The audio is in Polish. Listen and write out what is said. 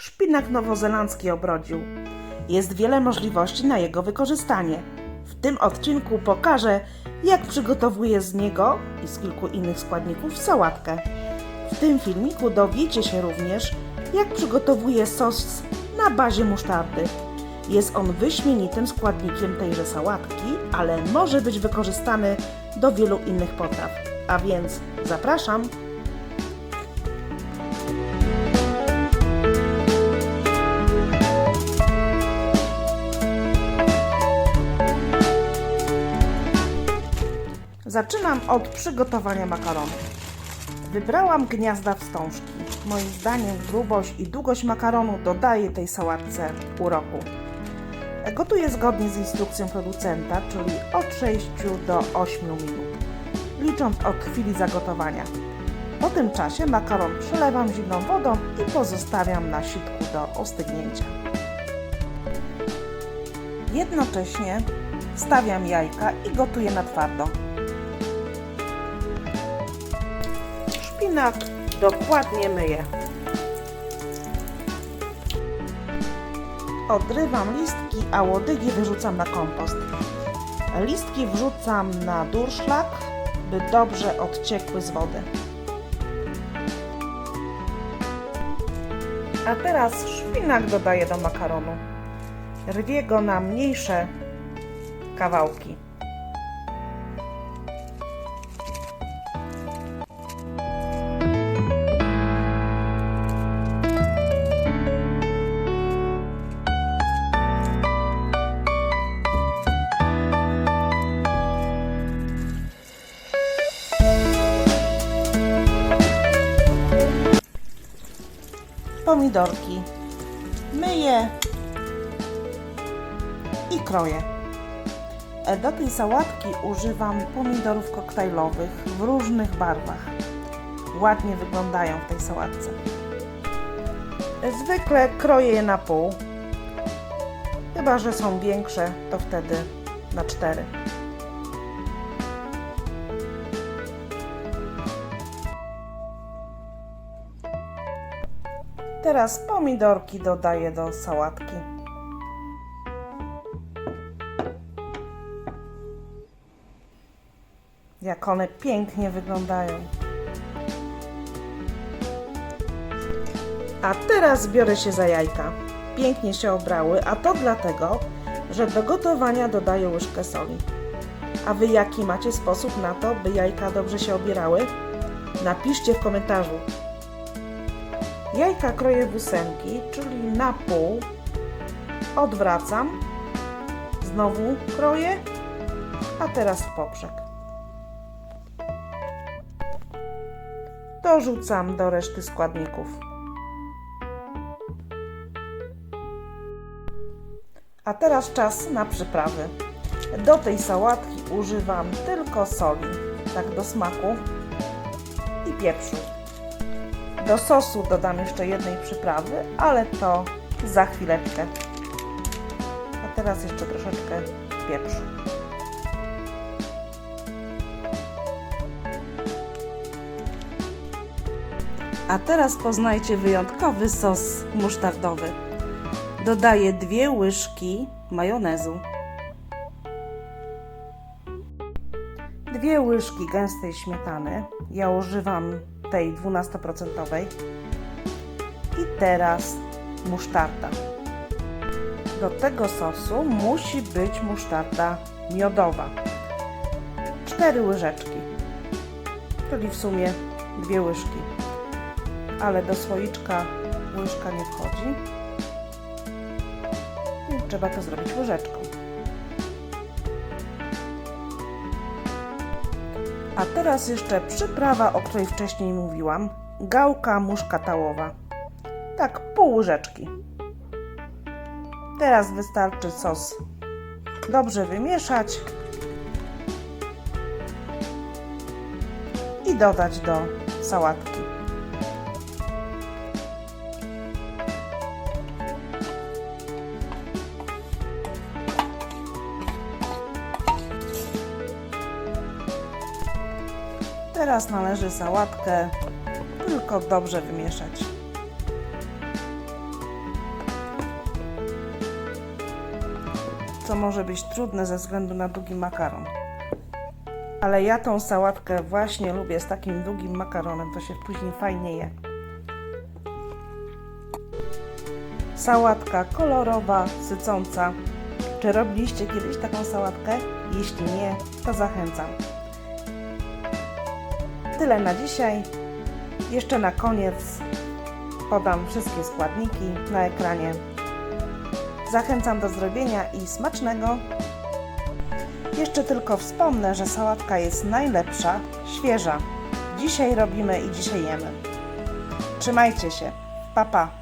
szpinak nowozelandzki obrodził. Jest wiele możliwości na jego wykorzystanie. W tym odcinku pokażę, jak przygotowuję z niego i z kilku innych składników sałatkę. W tym filmiku dowiecie się również, jak przygotowuję sos na bazie musztardy. Jest on wyśmienitym składnikiem tejże sałatki, ale może być wykorzystany do wielu innych potraw. A więc zapraszam! Zaczynam od przygotowania makaronu. Wybrałam gniazda wstążki. Moim zdaniem grubość i długość makaronu dodaje tej sałatce uroku. Gotuję zgodnie z instrukcją producenta, czyli od 6 do 8 minut, licząc od chwili zagotowania. Po tym czasie makaron przelewam zimną wodą i pozostawiam na sitku do ostygnięcia. Jednocześnie wstawiam jajka i gotuję na twardo. Szpinak dokładnie myję. Odrywam listki, a łodygi wyrzucam na kompost. Listki wrzucam na durszlak, by dobrze odciekły z wody. A teraz szpinak dodaję do makaronu. Rwię go na mniejsze kawałki. Pomidorki. Myję i kroję. E, Do tej sałatki używam pomidorów koktajlowych w różnych barwach. Ładnie wyglądają w tej sałatce. E, Zwykle kroję je na pół. Chyba, że są większe, to wtedy na cztery. Teraz pomidorki dodaję do sałatki. Jak one pięknie wyglądają. A teraz biorę się za jajka. Pięknie się obrały, a to dlatego, że do gotowania dodaję łyżkę soli. A wy jaki macie sposób na to, by jajka dobrze się obierały? Napiszcie w komentarzu. Jajka kroję w ósemki, czyli na pół. Odwracam. Znowu kroję. A teraz w poprzek. Dorzucam do reszty składników. A teraz czas na przyprawy. Do tej sałatki używam tylko soli, tak do smaku i pieprzu. Do sosu dodam jeszcze jednej przyprawy, ale to za chwileczkę. A teraz jeszcze troszeczkę pieprzu. A teraz poznajcie wyjątkowy sos musztardowy. Dodaję dwie łyżki majonezu. Dwie łyżki gęstej śmietany. Ja używam tej 12%. I teraz musztarda. Do tego sosu musi być musztarda miodowa. 4 łyżeczki, czyli w sumie dwie łyżki. Ale do słoiczka łyżka nie wchodzi. Więc trzeba to zrobić łyżeczką. A teraz jeszcze przyprawa, o której wcześniej mówiłam. Gałka muszkatałowa. Tak, pół łyżeczki. Teraz wystarczy sos dobrze wymieszać i dodać do sałatki. Teraz należy sałatkę tylko dobrze wymieszać. Co może być trudne ze względu na długi makaron. Ale ja tą sałatkę właśnie lubię z takim długim makaronem, to się później fajnie je. Sałatka kolorowa, sycąca. Czy robiliście kiedyś taką sałatkę? Jeśli nie, to zachęcam. Tyle na dzisiaj. Jeszcze na koniec podam wszystkie składniki na ekranie. Zachęcam do zrobienia i smacznego. Jeszcze tylko wspomnę, że sałatka jest najlepsza, świeża. Dzisiaj robimy i dzisiaj jemy. Trzymajcie się. Pa pa.